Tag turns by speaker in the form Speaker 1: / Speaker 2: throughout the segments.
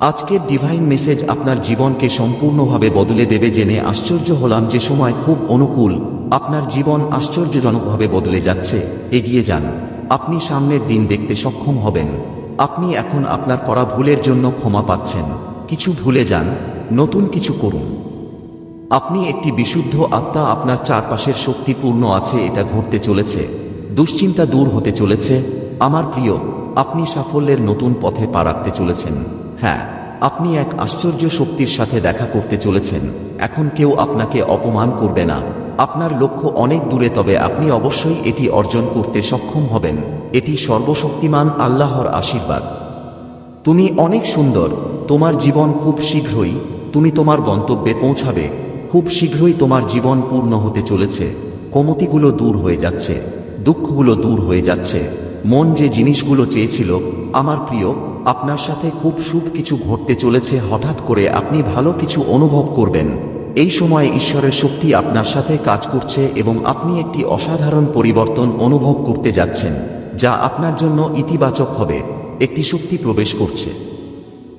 Speaker 1: আজকের divine message আপনার জীবনকে সম্পূর্ণভাবে বদলে দেবে জেনে আশ্চর্য হলাম যে সময় খুব অনুকূল। আপনার জীবন আশ্চর্যজনকভাবে বদলে যাচ্ছে। এগিয়ে যান। আপনি সামনের দিন দেখতে সক্ষম হবেন। আপনি এখন আপনার করা ভুলের জন্য ক্ষমা পাচ্ছেন। কিছু ভুলে যান। নতুন কিছু করুন। আপনি একটি বিশুদ্ধ আত্মা আপনার চারপাশের শক্তিপূর্ণ আছে এটা ঘটতে চলেছে। দুশ্চিন্তা দূর হতে চলেছে। আমার প্রিয়, আপনি সাফল্যের নতুন পথে পা রাখতে চলেছেন। হ্যাঁ আপনি এক আশ্চর্য শক্তির সাথে দেখা করতে চলেছেন। এখন কেউ আপনাকে অপমান করবে না। আপনার লক্ষ্য অনেক দূরে, তবে আপনি অবশ্যই এটি অর্জন করতে সক্ষম হবেন। এটি সর্বশক্তিমান আল্লাহর আশীর্বাদ। তুমি অনেক সুন্দর। তোমার জীবন খুব শীঘ্রই তুমি তোমার গন্তব্যে পৌঁছাবে। খুব শীঘ্রই তোমার জীবন পূর্ণ হতে চলেছে। কমতিগুলো দূর হয়ে যাচ্ছে। দুঃখগুলো দূর হয়ে যাচ্ছে। মন যে জিনিসগুলো চেয়েছিল, আমার প্রিয় আপনার সাথে খুব শুভ কিছু ঘটতে চলেছে, হঠাৎ করে আপনি ভালো কিছু অনুভব করবেন। এই সময় ঈশ্বরের শক্তি আপনার সাথে কাজ করছে এবং আপনি একটি অসাধারণ পরিবর্তন অনুভব করতে যাচ্ছেন, যা আপনার জন্য ইতিবাচক হবে, একটি শক্তি প্রবেশ করছে।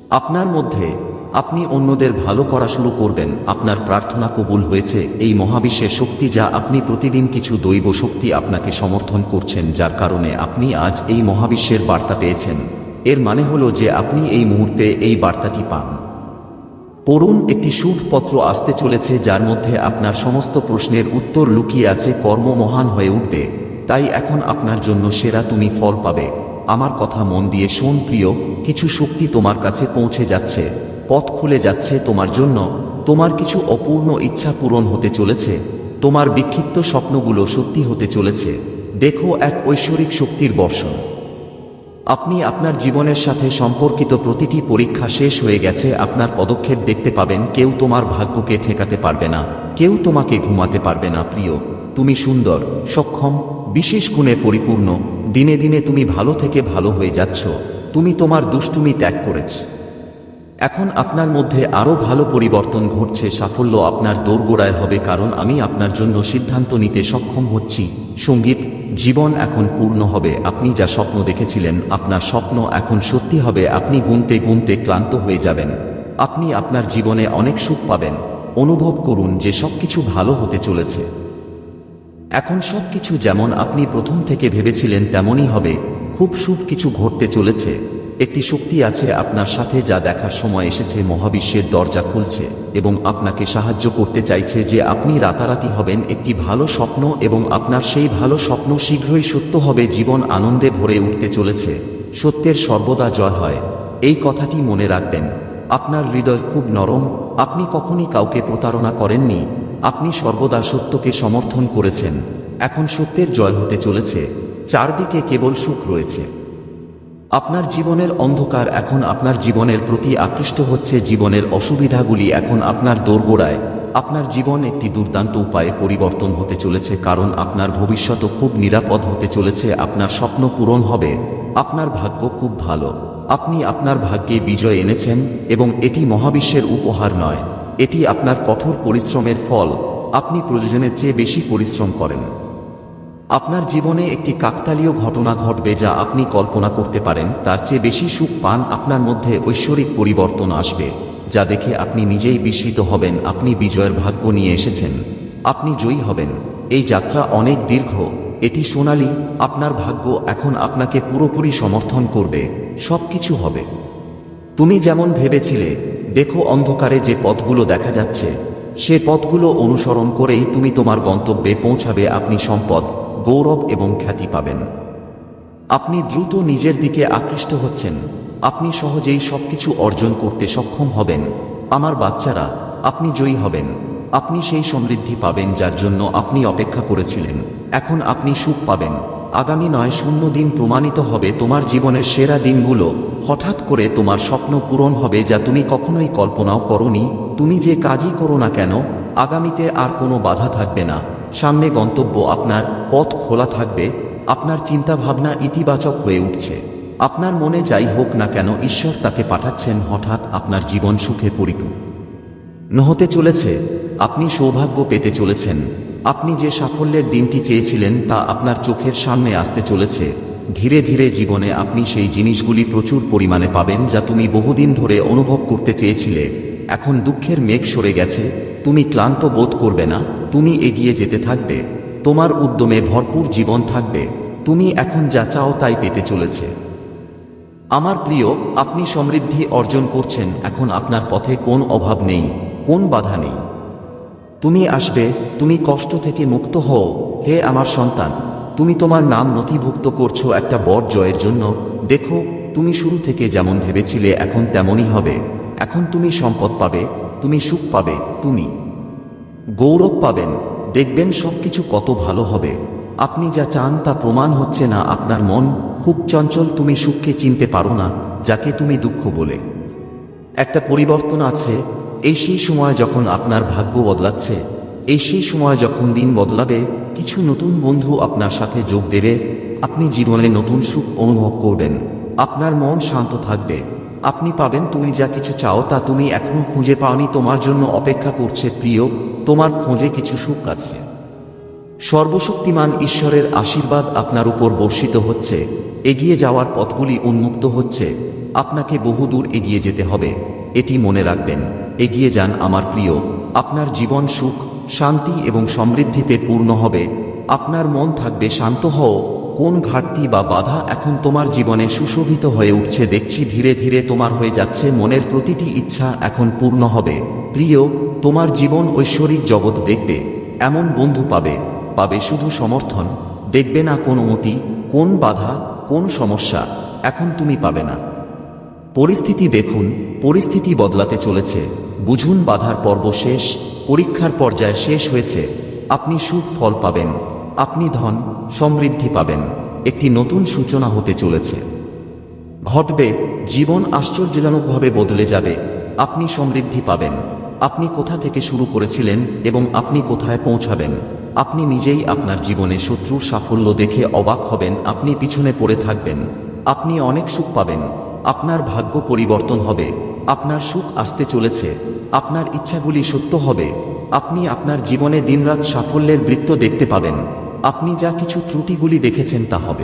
Speaker 1: আপনার মধ্যে আপনি অন্যদের ভালো করা শুরু করবেন, আপনার প্রার্থনা কবুল হয়েছে, এই মহাবিশ্বের শক্তি যা আপনি প্রতিদিন কিছু দৈব শক্তি আপনাকে সমর্থন করছেন, যার কারণে আপনি আজ এই মহাবিশ্বের বার্তা পেয়েছেন। এর মানে হলো যে আপনি এই মুহূর্তে এই বার্তাটি পান। পড়ুন একটি শুভ আসতে চলেছে যার মধ্যে আপনার সমস্ত প্রশ্নের উত্তর লুকিয়ে আছে, কর্ম মহান হয়ে উঠবে। তাই এখন আপনার জন্য সেরা তুমি ফল পাবে। আমার কথা মন দিয়ে শোন প্রিয়, কিছু শক্তি তোমার কাছে পৌঁছে যাচ্ছে। পথ খুলে যাচ্ছে তোমার জন্য। তোমার কিছু অপূর্ণ ইচ্ছা পূরণ হতে চলেছে। তোমার বিক্ষিপ্ত স্বপ্নগুলো সত্যি হতে চলেছে। দেখো এক ঐশ্বরিক শক্তির বর্ষণ। আপনি আপনার জীবনের সাথে সম্পর্কিত প্রতিটি পরীক্ষা শেষ হয়ে গেছে, আপনার পদক্ষেপ দেখতে পাবেন, কেউ তোমার ভাগ্যকে ঠেকাতে পারবে না, কেউ তোমাকে ঘুমাতে পারবে না, প্রিয়, তুমি সুন্দর, সক্ষম, বিশেষ গুণে পরিপূর্ণ, দিনে দিনে তুমি ভালো থেকে ভালো হয়ে যাচ্ছ, তুমি তোমার দুষ্টুমি ত্যাগ করেছ। এখন আপনার মধ্যে আরও ভালো পরিবর্তন ঘটছে, সাফল্য আপনার দোরগোড়ায় হবে, কারণ আমি আপনার জন্য সিদ্ধান্ত নিতে সক্ষম হচ্ছি, সংগীত জীবন এখন পূর্ণ হবে, আপনি যা স্বপ্ন দেখেছিলেন, আপনার স্বপ্ন এখন সত্যি হবে, আপনি গুনতে গুনতে ক্লান্ত হয়ে যাবেন। আপনি আপনার জীবনে অনেক সুখ পাবেন। অনুভব করুন যে সবকিছু ভালো হতে চলেছে। এখন সবকিছু যেমন আপনি প্রথম থেকে ভেবেছিলেন, তেমনই হবে। খুব সুখ কিছু ঘটতে চলেছে। একটি শক্তি আছে আপনার সাথে যা দেখার সময় এসেছে, মহাবিশ্বের দরজা খুলছে এবং আপনাকে সাহায্য করতে চাইছে যে আপনি রাতারাতি হবেন একটি ভালো স্বপ্ন এবং আপনার সেই ভালো স্বপ্ন শীঘ্রই সত্য হবে, জীবন আনন্দে ভরে উঠতে চলেছে। সত্যের সর্বদা জয় হয়। এই কথাটি মনে রাখবেন। আপনার হৃদয় খুব নরম। আপনি কখনই কাউকে প্রতারণা করেননি। আপনি সর্বদা সত্যকে সমর্থন করেছেন। এখন সত্যের জয় হতে চলেছে। চারদিকে কেবল সুখ রয়েছে। আপনার জীবনের অন্ধকার এখন আপনার জীবনের প্রতি আকৃষ্ট হচ্ছে জীবনের অসুবিধাগুলি এখন আপনার দোরগোড়ায়। আপনার জীবন একটি দুর্দান্ত উপায়ে পরিবর্তন হতে চলেছে কারণ আপনার ভবিষ্যৎ খুব নিরাপদ হতে চলেছে, আপনার স্বপ্ন পূরণ হবে, আপনার ভাগ্য খুব ভালো। আপনি আপনার ভাগ্যে বিজয় এনেছেন এবং এটি মহাবিশ্বের উপহার নয়, এটি আপনার কঠোর পরিশ্রমের ফল। আপনি প্রয়োজনের চেয়ে বেশি পরিশ্রম করেন। আপনার জীবনে একটি কাকতালীয় ঘটনা ঘটবে যা আপনি কল্পনা করতে পারেন, তার চেয়ে বেশি সুখ পান আপনার মধ্যে ঐশ্বরিক পরিবর্তন আসবে, যা দেখে আপনি নিজেই বিস্মিত হবেন, আপনি বিজয়ের ভাগ্য নিয়ে এসেছেন, আপনি জয়ী হবেন। এই যাত্রা অনেক দীর্ঘ, এটি সোনালি, আপনার ভাগ্য এখন আপনাকে পুরোপুরি সমর্থন করবে সব কিছু হবে। তুমি যেমন ভেবেছিলে, দেখো অন্ধকারে যে পথগুলো দেখা যাচ্ছে, সে পথগুলো অনুসরণ করেই তুমি তোমার গন্তব্যে পৌঁছাবে, আপনি সম্পদ। গৌরব এবং খ্যাতি পাবেন। আপনি দ্রুত নিজের দিকে আকৃষ্ট হচ্ছেন। আপনি সহজেই সবকিছু অর্জন করতে সক্ষম হবেন। আমার বাচ্চারা, আপনি জয়ী হবেন। আপনি সেই সমৃদ্ধি পাবেন যার জন্য আপনি অপেক্ষা করেছিলেন। এখন আপনি সুখ পাবেন। আগামী নয় শূন্য দিন প্রমাণিত হবে তোমার জীবনের সেরা দিনগুলো। হঠাৎ করে তোমার স্বপ্ন পূরণ হবে যা তুমি কখনোই কল্পনাও করনি। তুমি যে কাজই করো না কেন, আগামীতে আর কোনো বাধা থাকবে না। সামনে গন্তব্য আপনার পথ খোলা থাকবে, আপনার চিন্তাভাবনা ইতিবাচক হয়ে উঠছে। আপনার মনে যাই হোক না কেন ঈশ্বর তাকে পাঠাচ্ছেন হঠাৎ আপনার জীবন সুখে পরিপূর্ণ। হতে চলেছে, আপনি সৌভাগ্য পেতে চলেছেন। আপনি যে সাফল্যের দিনটি চেয়েছিলেন তা আপনার চোখের সামনে আসতে চলেছে। ধীরে ধীরে জীবনে আপনি সেই জিনিসগুলি প্রচুর পরিমাণে পাবেন যা তুমি বহুদিন ধরে অনুভব করতে চেয়েছিলে। এখন দুঃখের মেঘ সরে গেছে, তুমি ক্লান্ত বোধ করবে না। তুমি এগিয়ে যেতে থাকবে, তোমার উদ্যমে ভরপুর জীবন থাকবে, তুমি এখন যা চাও তাই পেতে চলেছে। আমার প্রিয়, আপনি সমৃদ্ধি অর্জন করছেন, এখন আপনার পথে কোন অভাব নেই, কোন বাধা নেই। তুমি আসবে, তুমি কষ্ট থেকে মুক্ত হও, হে আমার সন্তান, তুমি তোমার নাম নথিভুক্ত করছ একটা বড় জয়ের জন্য, দেখো, তুমি শুরু থেকে যেমন ভেবেছিলে এখন তেমনই হবে, এখন তুমি সম্পদ পাবে, তুমি সুখ পাবে, তুমি। গৌরব পাবেন। দেখবেন সবকিছু কত ভালো হবে। আপনি যা চান তা প্রমাণ হচ্ছে না আপনার মন। খুব চঞ্চল, তুমি সুখকে চিনতে পারো না, যাকে তুমি দুঃখ বলে। একটা পরিবর্তন আছে, এই সেই সময় যখন আপনার ভাগ্য বদলাচ্ছে, এই সেই সময় যখন দিন বদলাবে, কিছু নতুন বন্ধু আপনার সাথে যোগ দেবে, আপনি জীবনে নতুন সুখ অনুভব করবেন। আপনার মন শান্ত থাকবে। আপনি পাবেন, তুমি যা কিছু চাও তা তুমি এখনও খুঁজে পাওনি, তোমার জন্য অপেক্ষা করছে প্রিয়, তোমার খোঁজে কিছু সুখ আছে। সর্বশক্তিমান ঈশ্বরের আশীর্বাদ আপনার উপর বর্ষিত হচ্ছে, এগিয়ে যাওয়ার পথগুলি উন্মুক্ত হচ্ছে, আপনাকে বহুদূর এগিয়ে যেতে হবে, এটি মনে রাখবেন, এগিয়ে যান আমার প্রিয়, আপনার জীবন সুখ, শান্তি এবং সমৃদ্ধিতে পূর্ণ হবে, আপনার মন থাকবে শান্ত হও। কোন ঘাটতি বা বাধা এখন তোমার জীবনে সুশোভিত হয়ে উঠছে দেখছি ধীরে ধীরে তোমার হয়ে যাচ্ছে মনের প্রতিটি ইচ্ছা এখন পূর্ণ হবে। প্রিয়, তোমার জীবন ঐশ্বরিক জগৎ দেখবে, এমন বন্ধু পাবে পাবে শুধু সমর্থন, দেখবে না কোন মতি কোন বাধা, কোন সমস্যা, এখন তুমি পাবে না। পরিস্থিতি দেখুন, পরিস্থিতি বদলাতে চলেছে, বুঝুন বাধার পর্ব শেষ, পরীক্ষার পর্যায়ে শেষ হয়েছে, আপনি সুখ ফল পাবেন। আপনি ধন সমৃদ্ধি পাবেন। একটি নতুন সূচনা হতে চলেছে। ঘটবে, জীবন আশ্চর্যজনকভাবে বদলে যাবে। আপনি সমৃদ্ধি পাবেন। আপনি কোথা থেকে শুরু করেছিলেন এবং আপনি কোথায় পৌঁছাবেন? আপনি নিজেই আপনার জীবনে শত্রুর সাফল্য দেখে অবাক হবেন। আপনি পিছনে পড়ে থাকবেন। আপনি অনেক সুখ পাবেন। আপনার ভাগ্য পরিবর্তন হবে। আপনার সুখ আসতে চলেছে। আপনার ইচ্ছাগুলি সত্য হবে। আপনি আপনার জীবনে দিনরাত সাফল্যের বৃত্ত দেখতে পাবেন। আপনি যা কিছু ত্রুটিগুলি দেখেছেন তা হবে।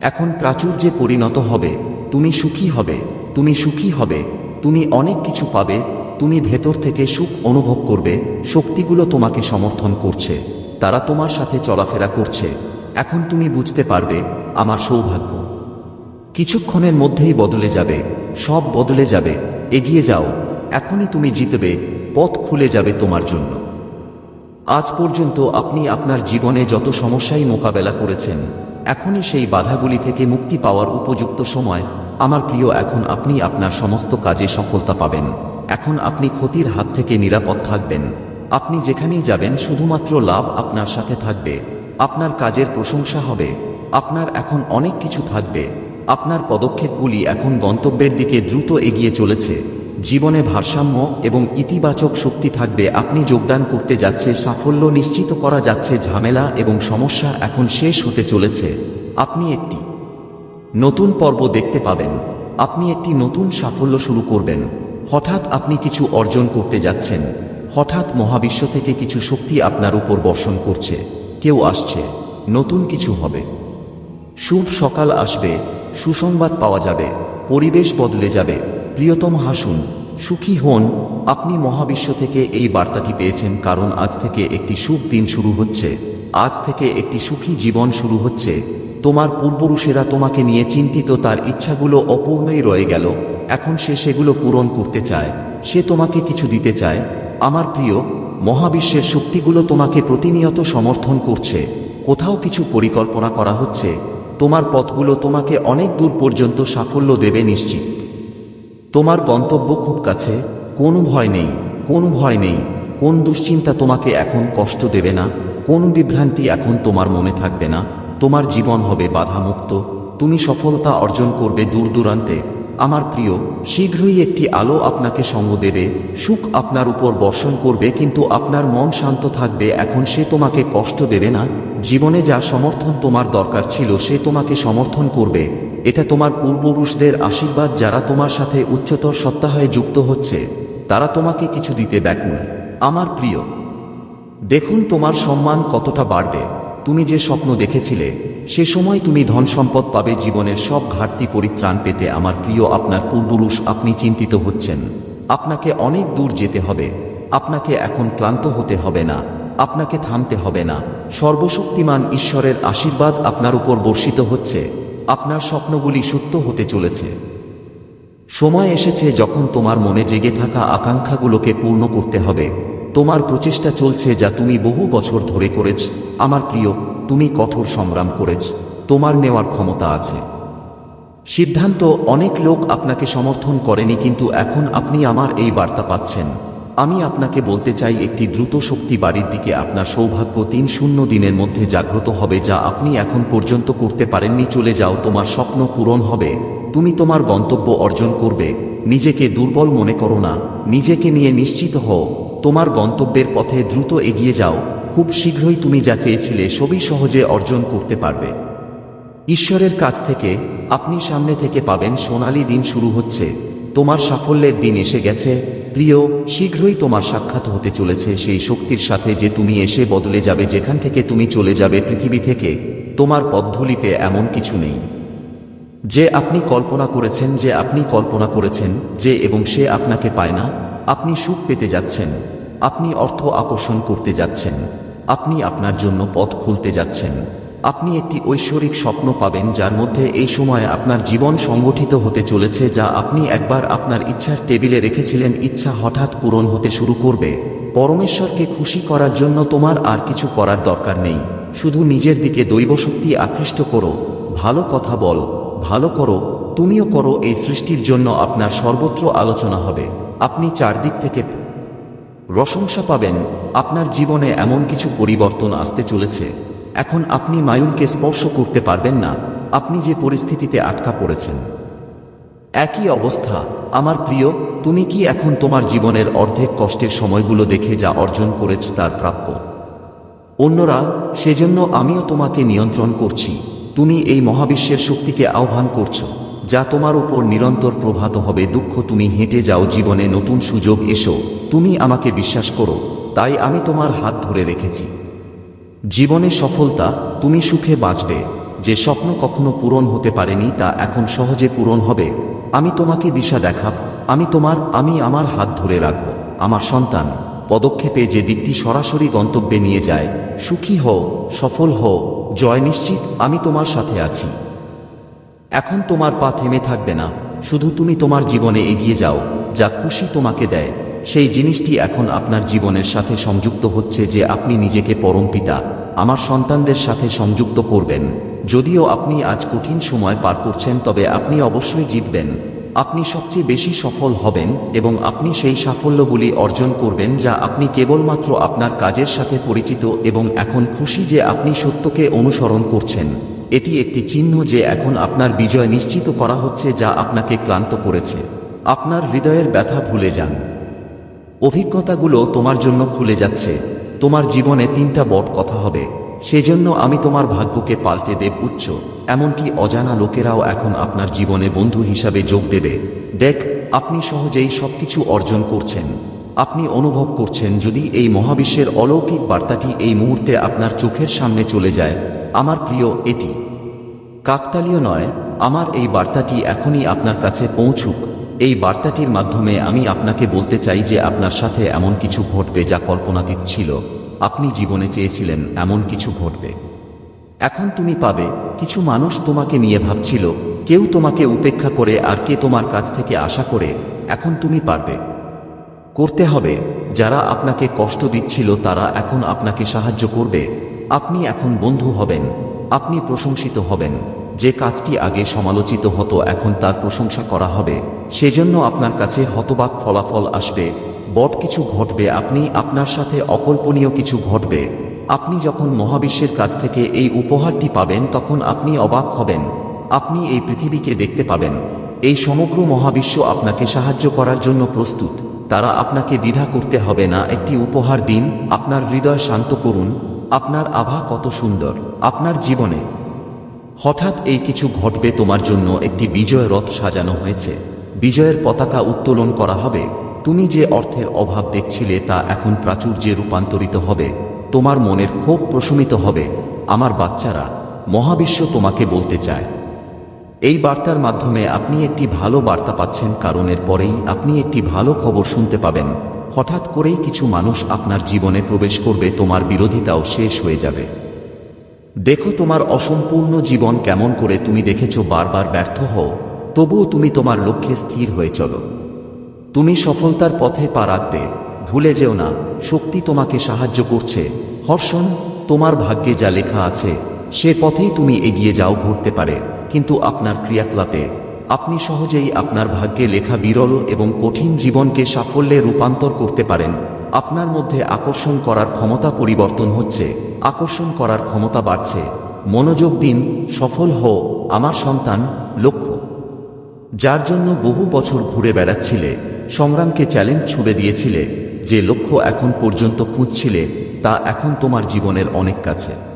Speaker 1: এখন প্রাচুর্যে পরিণত হবে, তুমি সুখী হবে, তুমি সুখী হবে, তুমি অনেক কিছু পাবে, তুমি ভেতর থেকে সুখ অনুভব করবে, শক্তিগুলো তোমাকে সমর্থন করছে, তারা তোমার সাথে চলাফেরা করছে। এখন তুমি বুঝতে পারবে, আমার সৌভাগ্য। কিছুক্ষণের মধ্যেই বদলে যাবে, সব বদলে যাবে, এগিয়ে যাও, এখনই তুমি জিতবে, পথ খুলে যাবে তোমার জন্য। আজ পর্যন্ত আপনি আপনার জীবনে যত সমস্যাই মোকাবেলা করেছেন, এখনই সেই বাধাগুলি থেকে মুক্তি পাওয়ার উপযুক্ত সময়। আমার প্রিয়, এখন আপনি আপনার সমস্ত কাজে সফলতা পাবেন। এখন আপনি ক্ষতির হাত থেকে নিরাপদ থাকবেন। আপনি যেখানেই যাবেন, শুধুমাত্র লাভ আপনার সাথে থাকবে। আপনার কাজের প্রশংসা হবে। আপনার এখন অনেক কিছু থাকবে। আপনার পদক্ষেপগুলি এখন গন্তব্যের দিকে দ্রুত এগিয়ে চলেছে। জীবনে ভারসাম্য এবং ইতিবাচক শক্তি থাকবে। আপনি যোগদান করতে যাচ্ছে, সাফল্য নিশ্চিত করা যাচ্ছে, ঝামেলা এবং সমস্যা এখন শেষ হতে চলেছে। আপনি একটি নতুন পর্ব দেখতে পাবেন। আপনি একটি নতুন সাফল্য শুরু করবেন। হঠাৎ আপনি কিছু অর্জন করতে যাচ্ছেন। হঠাৎ মহাবিশ্ব থেকে কিছু শক্তি আপনার উপর বর্ষণ করছে। কেউ আসছে। নতুন কিছু হবে। শুভ সকাল আসবে। সুসংবাদ পাওয়া যাবে। পরিবেশ বদলে যাবে। প্রিয়তম হাসুন, সুখী হন, আপনি মহাবিশ্ব থেকে এই বার্তাটি পেয়েছেন কারণ আজ থেকে একটি শুভ দিন শুরু হচ্ছে। আজ থেকে একটি সুখী জীবন শুরু হচ্ছে। তোমার পূর্বপুরুষেরা তোমাকে নিয়ে চিন্তিত, তার ইচ্ছাগুলো অপূর্ণই রয়ে গেল। এখন সে সেগুলো পূরণ করতে চায়। সে তোমাকে কিছু দিতে চায়। আমার প্রিয়, মহাবিশ্বের শক্তিগুলো তোমাকে প্রতিনিয়ত সমর্থন করছে। কোথাও কিছু পরিকল্পনা করা হচ্ছে। তোমার পথগুলো তোমাকে অনেক দূর পর্যন্ত সাফল্য দেবে নিশ্চিত। তোমার গন্তব্য খুব কাছে, কোনো ভয় নেই, কোনো ভয় নেই। কোন দুশ্চিন্তা তোমাকে এখন কষ্ট দেবে না, কোন বিভ্রান্তি এখন তোমার মনে থাকবে না। তোমার জীবন হবে বাধামুক্ত, তুমি সফলতা অর্জন করবে দূর দূরান্তে। আমার প্রিয়, শীঘ্রই একটি আলো আপনাকে সঙ্গ দেবে, সুখ আপনার উপর বর্ষণ করবে, কিন্তু আপনার মন শান্ত থাকবে, এখন সে তোমাকে কষ্ট দেবে না। জীবনে যা সমর্থন তোমার দরকার ছিল, সে তোমাকে সমর্থন করবে। এটা তোমার পূর্বপুরুষদের আশীর্বাদ যারা তোমার সাথে উচ্চতর সত্তা হয়ে যুক্ত হচ্ছে, তারা তোমাকে কিছু দিতে ব্যাকুল। আমার প্রিয়, দেখুন তোমার সম্মান কতটা বাড়বে। তুমি যে স্বপ্ন দেখেছিলে, সে সময় তুমি ধন সম্পদ পাবে জীবনের সব ঘাটতি পরিত্রাণ পেতে। আমার প্রিয়, আপনার পূর্বপুরুষ আপনি চিন্তিত হচ্ছেন। আপনাকে অনেক দূর যেতে হবে। আপনাকে এখন ক্লান্ত হতে হবে না। আপনাকে থামতে হবে না। সর্বশক্তিমান ঈশ্বরের আশীর্বাদ আপনার উপর বর্ষিত হচ্ছে। আপনার স্বপ্নগুলি সত্য হতে চলেছে। সময় এসেছে যখন তোমার মনে জেগে থাকা আকাঙ্ক্ষাগুলোকে পূর্ণ করতে হবে। তোমার প্রচেষ্টা চলছে যা তুমি বহু বছর ধরে করেছ। আমার প্রিয়, তুমি কঠোর সংগ্রাম করেছ। তোমার নেওয়ার ক্ষমতা আছে। সিদ্ধান্ত, অনেক লোক আপনাকে সমর্থন করেনি কিন্তু এখন আপনি আমার এই বার্তা পাচ্ছেন। আমি আপনাকে বলতে চাই, একটি দ্রুত শক্তি বাড়ির দিকে আপনার সৌভাগ্য তিন শূন্য দিনের মধ্যে জাগ্রত হবে, যা আপনি এখন পর্যন্ত করতে পারেননি, চলে যাও, তোমার স্বপ্ন পূরণ হবে। তুমি তোমার গন্তব্য অর্জন করবে। নিজেকে দুর্বল মনে করো না। নিজেকে নিয়ে নিশ্চিত হও। তোমার গন্তব্যের পথে দ্রুত এগিয়ে যাও। খুব শীঘ্রই তুমি যা চেয়েছিলে, সবই সহজে অর্জন করতে পারবে। ঈশ্বরের কাছ থেকে আপনি সামনে থেকে পাবেন, সোনালি দিন শুরু হচ্ছে। তোমার সাফল্যের দিন এসে গেছে। প্রিয়, শীঘ্রই তোমার সাক্ষাৎ হতে চলেছে সেই শক্তির সাথে যে তুমি এসে বদলে যাবে যেখান থেকে তুমি চলে যাবে পৃথিবী থেকে, তোমার পদ্ধলিতে এমন কিছু নেই। যে আপনি কল্পনা করেছেন, যে আপনি কল্পনা করেছেন, যে এবং সে আপনাকে পায় না, আপনি সুখ পেতে যাচ্ছেন, আপনি অর্থ আকর্ষণ করতে যাচ্ছেন, আপনি আপনার জন্য পথ খুলতে যাচ্ছেন। আপনি একটি ঐশ্বরিক স্বপ্ন পাবেন যার মধ্যে এই সময় আপনার জীবন সংগঠিত হতে চলেছে যা আপনি একবার আপনার ইচ্ছার টেবিলে রেখেছিলেন, ইচ্ছা হঠাৎ পূরণ হতে শুরু করবে। পরমেশ্বরকে খুশি করার জন্য তোমার আর কিছু করার দরকার নেই। শুধু নিজের দিকে দৈবশক্তি আকৃষ্ট করো। ভালো কথা বল, ভালো করো, তুমিও করো, এই সৃষ্টির জন্য আপনার সর্বত্র আলোচনা হবে। আপনি চারদিক থেকে প্রশংসা পাবেন, আপনার জীবনে এমন কিছু পরিবর্তন আসতে চলেছে। এখন আপনি মায়ুনকে স্পর্শ করতে পারবেন না। আপনি যে পরিস্থিতিতে আটকা পড়েছেন। একই অবস্থা। আমার প্রিয়, তুমি কি এখন তোমার জীবনের অর্ধেক কষ্টের সময়গুলো দেখে যা অর্জন করেছ তার প্রাপ্য? অন্যরা, সেজন্য আমিও তোমাকে নিয়ন্ত্রণ করছি। তুমি এই মহাবিশ্বের শক্তিকে আহ্বান করছ, যা তোমার উপর নিরন্তর প্রভাত হবে। দুঃখ, তুমি হেঁটে যাও, জীবনে নতুন সুযোগ এসো। তুমি আমাকে বিশ্বাস করো, তাই আমি তোমার হাত ধরে রেখেছি। জীবনে সফলতা, তুমি সুখে বাঁচবে। যে স্বপ্ন কখনো পূরণ হতে পারেনি, তা এখন সহজে পূরণ হবে। আমি তোমাকে দিশা দেখাব। আমি তোমার, আমি আমার হাত ধরে রাখব। আমার সন্তান, পদক্ষেপে যে দিকটি সরাসরি গন্তব্যে নিয়ে যায়, সুখী হও, সফল হও, জয় নিশ্চিত, আমি তোমার সাথে আছি। এখন তোমার পা থেমে থাকবে না। শুধু তুমি তোমার জীবনে এগিয়ে যাও, যা খুশি তোমাকে দেয়। সেই জিনিসটি এখন আপনার জীবনের সাথে সংযুক্ত হচ্ছে যে আপনি নিজেকে পরম পিতা, আমার সন্তানদের সাথে সংযুক্ত করবেন। যদিও আপনি আজ কঠিন সময় পার করছেন, তবে আপনি অবশ্যই জিতবেন। আপনি সবচেয়ে বেশি সফল হবেন এবং আপনি সেই সাফল্যগুলি অর্জন করবেন যা আপনি কেবলমাত্র আপনার কাজের সাথে পরিচিত এবং এখন খুশি যে আপনি সত্যকে অনুসরণ করছেন। এটি একটি চিহ্ন যে এখন আপনার বিজয় নিশ্চিত করা হচ্ছে যা আপনাকে ক্লান্ত করেছে। আপনার হৃদয়ের ব্যথা ভুলে যান। অভিজ্ঞতাগুলো তোমার জন্য খুলে যাচ্ছে। তোমার জীবনে তিনটা বট কথা হবে। সেজন্য আমি তোমার ভাগ্যকে পাল্টে দেব উচ্চ। এমনকি অজানা লোকেরাও এখন আপনার জীবনে বন্ধু হিসাবে যোগ দেবে। দেখ, আপনি সহজেই সবকিছু অর্জন করছেন। আপনি অনুভব করছেন যদি এই মহাবিশ্বের অলৌকিক বার্তাটি এই মুহূর্তে আপনার চোখের সামনে চলে যায়। আমার প্রিয়, এটি। কাকতালীয় নয়, আমার এই বার্তাটি এখনই আপনার কাছে পৌঁছুক। এই বার্তাটির মাধ্যমে আমি আপনাকে বলতে চাই যে আপনার সাথে এমন কিছু ঘটবে যা কল্পনাতীত ছিল। আপনি জীবনে চেয়েছিলেন এমন কিছু ঘটবে। এখন তুমি পাবে, কিছু মানুষ তোমাকে নিয়ে ভাবছিল, কেউ তোমাকে উপেক্ষা করে আর কে তোমার কাছ থেকে আশা করে, এখন তুমি পারবে। করতে হবে, যারা আপনাকে কষ্ট দিচ্ছিল তারা এখন আপনাকে সাহায্য করবে। আপনি এখন বন্ধু হবেন, আপনি প্রশংসিত হবেন। যে কাজটি আগে সমালোচিত হতো, এখন তার প্রশংসা করা হবে। সেজন্য আপনার কাছে হতবাক ফলাফল আসবে। বট কিছু ঘটবে, আপনি আপনার সাথে অকল্পনীয় কিছু ঘটবে। আপনি যখন মহাবিশ্বের কাছ থেকে এই উপহারটি পাবেন, তখন আপনি অবাক হবেন। আপনি এই পৃথিবীকে দেখতে পাবেন। এই সমগ্র মহাবিশ্ব আপনাকে সাহায্য করার জন্য প্রস্তুত। তারা আপনাকে দ্বিধা করতে হবে না, একটি উপহার দিন, আপনার হৃদয় শান্ত করুন, আপনার আভা কত সুন্দর, আপনার জীবনে। হঠাৎ এই কিছু ঘটবে তোমার জন্য একটি বিজয় রথ সাজানো হয়েছে। বিজয়ের পতাকা উত্তোলন করা হবে। তুমি যে অর্থের অভাব দেখছিলে তা এখন প্রাচুর্যে রূপান্তরিত হবে। তোমার মনের ক্ষোভ প্রশমিত হবে। আমার বাচ্চারা, মহাবিশ্ব তোমাকে বলতে চায়। এই বার্তার মাধ্যমে আপনি একটি ভালো বার্তা পাচ্ছেন কারণ এর পরেই আপনি একটি ভালো খবর শুনতে পাবেন। হঠাৎ করেই কিছু মানুষ আপনার জীবনে প্রবেশ করবে, তোমার বিরোধিতাও শেষ হয়ে যাবে। দেখো তোমার অসম্পূর্ণ জীবন কেমন করে তুমি দেখেছ বারবার ব্যর্থ হও, তবুও তুমি তোমার লক্ষ্যে স্থির হয়ে চলো। তুমি সফলতার পথে পা রাখবে, ভুলে যেও না, শক্তি তোমাকে সাহায্য করছে। হর্ষণ, তোমার ভাগ্যে যা লেখা আছে, সে পথেই তুমি এগিয়ে যাও ঘুরতে পারে, কিন্তু আপনার ক্রিয়াকলাপে। আপনি সহজেই আপনার ভাগ্যে লেখা বিরল এবং কঠিন জীবনকে সাফল্যে রূপান্তর করতে পারেন। আপনার মধ্যে আকর্ষণ করার ক্ষমতা পরিবর্তন হচ্ছে। আকর্ষণ করার ক্ষমতা বাড়ছে। মনোযোগ দিন, সফল হও, আমার সন্তান, লক্ষ্য। যার জন্য বহু বছর ঘুরে বেড়াচ্ছিলে, সংগ্রামকে চ্যালেঞ্জ ছুড়ে দিয়েছিলে, যে লক্ষ্য এখন পর্যন্ত খুঁজছিলে, তা এখন তোমার জীবনের অনেক কাছে।